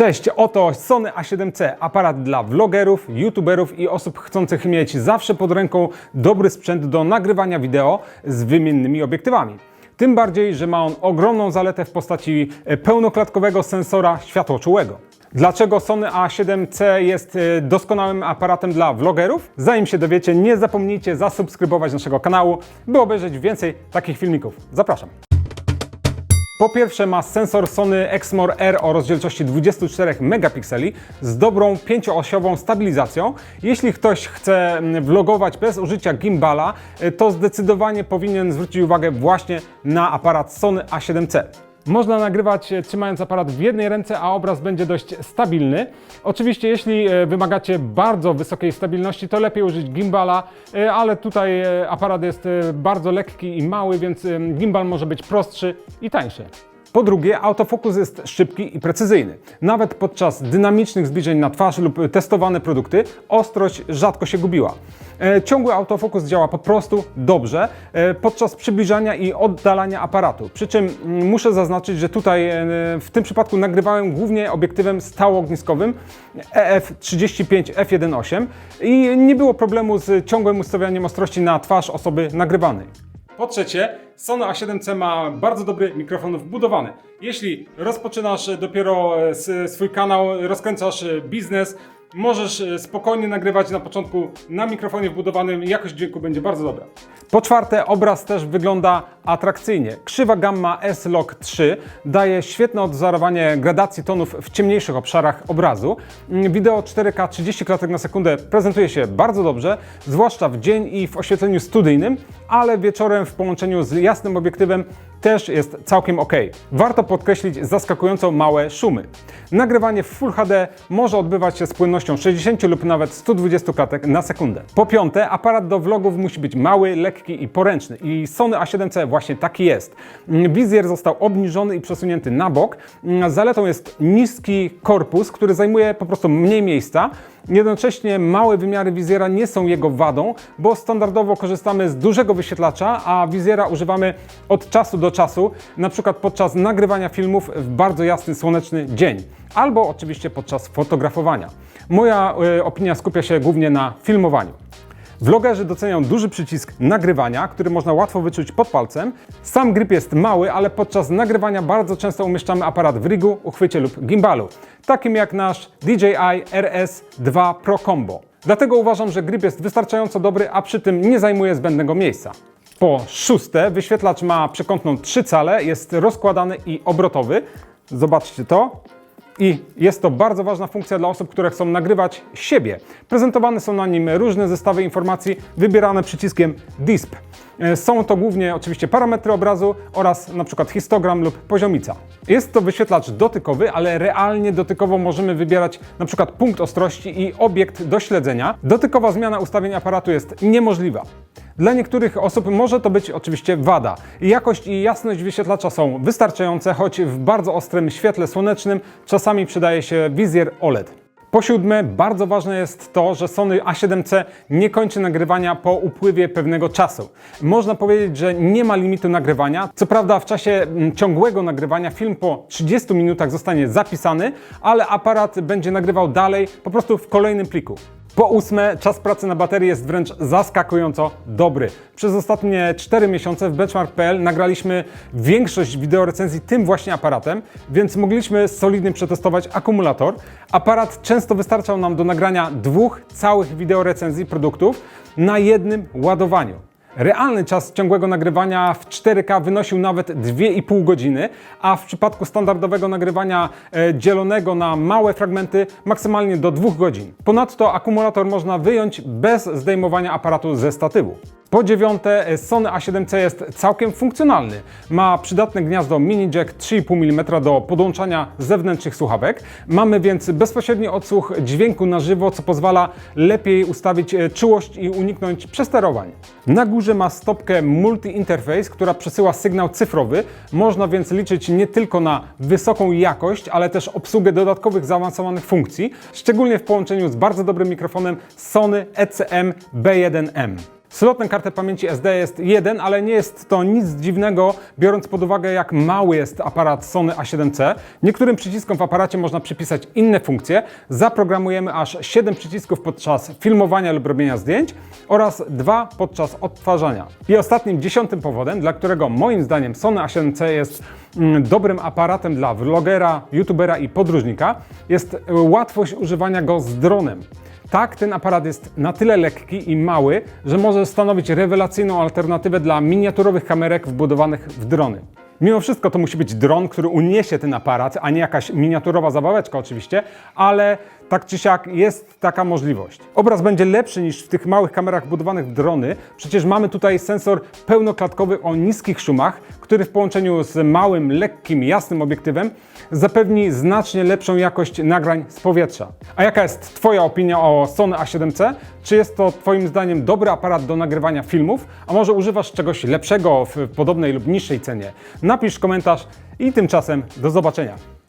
Cześć, oto Sony A7C, aparat dla vlogerów, youtuberów i osób chcących mieć zawsze pod ręką dobry sprzęt do nagrywania wideo z wymiennymi obiektywami. Tym bardziej, że ma on ogromną zaletę w postaci e, pełnoklatkowego sensora światłoczułego. Dlaczego Sony A7C jest e, doskonałym aparatem dla vlogerów? Zanim się dowiecie, nie zapomnijcie zasubskrybować naszego kanału, by obejrzeć więcej takich filmików. Zapraszam. Po pierwsze ma sensor Sony Exmor R o rozdzielczości 24 megapikseli z dobrą pięcioosiową stabilizacją. Jeśli ktoś chce mm, vlogować bez użycia gimbala, y, to zdecydowanie powinien zwrócić uwagę właśnie na aparat Sony A7C. Można nagrywać e, trzymając aparat w jednej ręce, a obraz będzie dość stabilny. Oczywiście, jeśli e, wymagacie bardzo wysokiej stabilności, to lepiej użyć gimbala, e, ale tutaj aparat jest bardzo lekki i mały, więc gimbal może być prostszy i tańszy. Po drugie, autofokus jest szybki i precyzyjny. Nawet podczas dynamicznych zbliżeń na twarz lub testowane produkty, ostrość rzadko się gubiła. E, Ciągły autofokus działa po prostu dobrze e, podczas przybliżania i oddalania aparatu. Przy czym mm, muszę zaznaczyć, że tutaj e, w tym przypadku nagrywałem głównie obiektywem stałoogniskowym E EF35 f1.8 i nie było problemu z ciągłym ustawianiem ostrości na twarz osoby nagrywanej. Po trzecie, Sony A7C ma bardzo dobry mikrofon wbudowany. Jeśli rozpoczynasz dopiero e, swój kanał, rozkręcasz e, biznes, możesz e, spokojnie nagrywać na początku na mikrofonie wbudowanym, jakość dźwięku będzie bardzo dobra. Po czwarte, obraz też wygląda atrakcyjnie. Krzywa gamma S-Log 3 daje świetne odwzorowanie gradacji tonów w ciemniejszych obszarach obrazu. Mm, Wideo 4K 30 klatek na sekundę prezentuje się bardzo dobrze, zwłaszcza w dzień i w oświetleniu studyjnym, ale wieczorem w połączeniu z jasnym obiektywem też jest całkiem ok. Warto podkreślić zaskakująco małe szumy. Nagrywanie w Full HD może odbywać się z płynnością 60 lub nawet 120 klatek na sekundę. Po piąte, aparat do vlogów musi być mały, lekki i poręczny i Sony A7C właśnie taki jest. Wizjer został obniżony i przesunięty na bok. Zaletą jest niski korpus, który zajmuje po prostu mniej miejsca. Jednocześnie małe wymiary wizjera nie są jego wadą, bo standardowo korzystamy z dużego wyświetlacza, a wizjera używamy od czasu do czasu, na przykład podczas nagrywania filmów w bardzo jasny, słoneczny dzień, albo oczywiście podczas fotografowania. Moja y, opinia skupia się głównie na filmowaniu. Vlogerzy doceniają duży przycisk nagrywania, który można łatwo wyczuć pod palcem. Sam grip jest mały, ale podczas nagrywania bardzo często umieszczamy aparat w rigu, uchwycie lub gimbalu, takim jak nasz DJI RS2 Pro Combo. Dlatego uważam, że grip jest wystarczająco dobry, a przy tym nie zajmuje zbędnego miejsca. Po szóste, wyświetlacz ma przekątną 3 cale, jest rozkładany i obrotowy. Zobaczcie to. I jest to bardzo ważna funkcja dla osób, które chcą nagrywać siebie. Prezentowane są na nim różne zestawy informacji wybierane przyciskiem DISP. E, Są to głównie oczywiście parametry obrazu oraz przykład histogram lub poziomica. Jest to wyświetlacz dotykowy, ale realnie dotykowo możemy wybierać przykład punkt ostrości i obiekt do śledzenia. Dotykowa zmiana ustawień aparatu jest niemożliwa. Dla niektórych osób może to być oczywiście wada. Jakość i jasność wyświetlacza są wystarczające, choć w bardzo ostrym świetle słonecznym czasami przydaje się wizjer OLED. Po siódme, bardzo ważne jest to, że Sony A7C nie kończy nagrywania po upływie pewnego czasu. Można powiedzieć, że nie ma limitu nagrywania. Co prawda, w czasie mm, ciągłego nagrywania film po 30 minutach zostanie zapisany, ale aparat będzie nagrywał dalej, po prostu w kolejnym pliku. Po ósme, czas pracy na baterii jest wręcz zaskakująco dobry. Przez ostatnie 4 miesiące w benchmark.pl nagraliśmy większość wideorecenzji tym właśnie aparatem, więc mogliśmy solidnie przetestować akumulator. Aparat często wystarczał nam do nagrania dwóch całych wideorecenzji produktów na jednym ładowaniu. Realny czas ciągłego nagrywania w 4K wynosił nawet 2,5 godziny, a w przypadku standardowego nagrywania e, dzielonego na małe fragmenty maksymalnie do 2 godzin. Ponadto akumulator można wyjąć bez zdejmowania aparatu ze statywu. Po dziewiąte, Sony A7C jest całkiem funkcjonalny. Ma przydatne gniazdo mini jack 3,5 mm do podłączania zewnętrznych słuchawek. Mamy więc bezpośredni odsłuch dźwięku na żywo, co pozwala lepiej ustawić e, czułość i uniknąć przesterowań. Na górze ma stopkę multi-interface, która przesyła sygnał cyfrowy. Można więc liczyć nie tylko na wysoką jakość, ale też obsługę dodatkowych zaawansowanych funkcji, szczególnie w połączeniu z bardzo dobrym mikrofonem Sony ECM B1M. Slot na kartę pamięci SD jest jeden, ale nie jest to nic dziwnego, biorąc pod uwagę, jak mały jest aparat Sony A7C. Niektórym przyciskom w aparacie można przypisać inne funkcje. Zaprogramujemy aż 7 przycisków podczas filmowania lub robienia zdjęć oraz dwa podczas odtwarzania. I ostatnim, dziesiątym powodem, dla którego moim zdaniem Sony A7C jest mm, dobrym aparatem dla vlogera, youtubera i podróżnika, jest łatwość używania go z dronem. Tak, ten aparat jest na tyle lekki i mały, że może stanowić rewelacyjną alternatywę dla miniaturowych kamerek wbudowanych w drony. Mimo wszystko to musi być dron, który uniesie ten aparat, a nie jakaś miniaturowa zabaweczka oczywiście, ale tak czy siak jest taka możliwość. Obraz będzie lepszy niż w tych małych kamerach wbudowanych w drony. Przecież mamy tutaj sensor pełnoklatkowy o niskich szumach, który w połączeniu z małym, lekkim, jasnym obiektywem zapewni znacznie lepszą jakość nagrań z powietrza. A jaka jest Twoja opinia o Sony A7C? Czy jest to Twoim zdaniem dobry aparat do nagrywania filmów? A może używasz czegoś lepszego w podobnej lub niższej cenie? Napisz komentarz i tymczasem do zobaczenia.